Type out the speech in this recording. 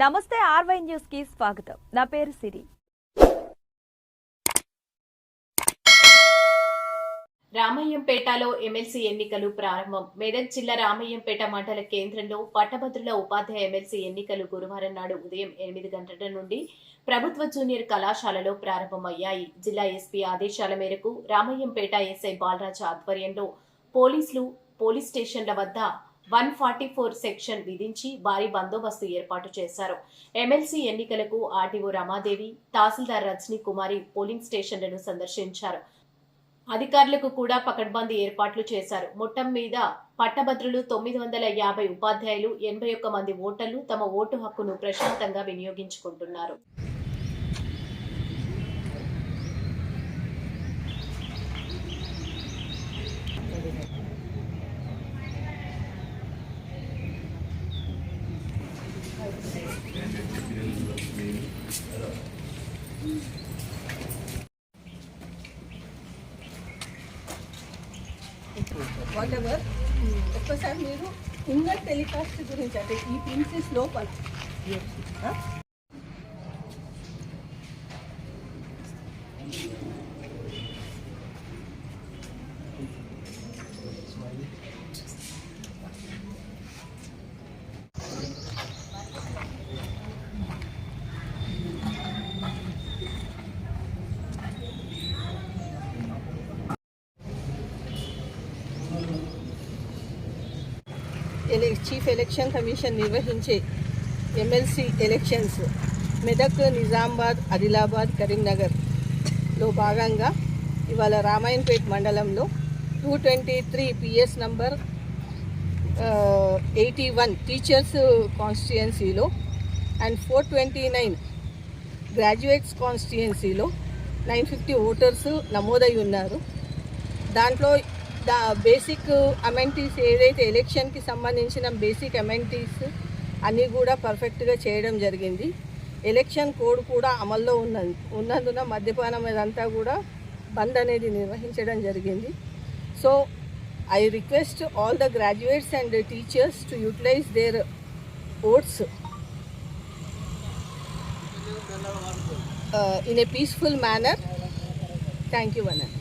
నమస్తే ఆర్వై న్యూస్కి స్వాగతం. నా పేరు సిరి. రామయ్యంపేటలో ఎమ్మెల్సీ ఎన్నికలు ప్రారంభం. మెదక్ జిల్లా రామయ్యంపేట మండల కేంద్రంలో పట్టభద్రుల ఉపాధ్యాయ ఎమ్మెల్సీ ఎన్నికలు గురువారం నాడు ఉదయం ఎనిమిది గంటల నుండి ప్రభుత్వ జూనియర్ కళాశాలలో ప్రారంభమయ్యాయి. జిల్లా ఎస్పీ ఆదేశాల మేరకు రామయ్యంపేట ఎస్ఐ బాలరాజు ఆధ్వర్యంలో పోలీసులు పోలీస్ స్టేషన్ల వద్ద వన్ ఫార్టీ ఫోర్ సెక్షన్ విధించి భారీ బందోబస్తు ఏర్పాటు చేశారు. ఎమ్మెల్సీ ఎన్నికలకు ఆర్టీఓ రమాదేవి తహసీల్దార్ రజనీ కుమారి పోలింగ్ స్టేషన్లను సందర్శించారు. అధికారులకు కూడా పకడ్బందీ ఏర్పాట్లు చేశారు. మొత్తం మీద పట్టభద్రులు తొమ్మిది వందల యాభై ఉపాధ్యాయులు ఎనభై ఒక్క మంది ఓటర్లు తమ ఓటు హక్కును ప్రశాంతంగా వినియోగించుకుంటున్నారు. వాట్ ఎవర్ ఒక్కసారి మీరు ఇంగర్ టెలికాస్ట్ గురించి అంటే ఈ ప్రిన్సెస్ లోపల Thank you. ఎలె చీఫ్ ఎలక్షన్ కమిషన్ నిర్వహించే ఎమ్మెల్సీ ఎలక్షన్స్ మెదక్ నిజామాబాద్ ఆదిలాబాద్ కరీంనగర్లో భాగంగా ఇవాళ రామాయణపేట్ మండలంలో two twenty three PS number eighty one teachers కాన్స్టిట్యుయెన్సీలో and four twenty nine graduates కాన్స్టిట్యుయెన్సీలో nine fifty voters నమోదై ఉన్నారు. దాంట్లో దా బేసిక్ అమెంటీస్ ఏదైతే ఎలక్షన్కి సంబంధించిన బేసిక్ అమెంటీస్ అన్నీ కూడా పర్ఫెక్ట్గా చేయడం జరిగింది. ఎలక్షన్ కోడ్ కూడా అమల్లో ఉన్న ఉన్నందున మద్యపానం ఇదంతా కూడా బంద్ అనేది నిర్వహించడం జరిగింది. So I request all the graduates and teachers to utilize their votes in a peaceful manner thank you owner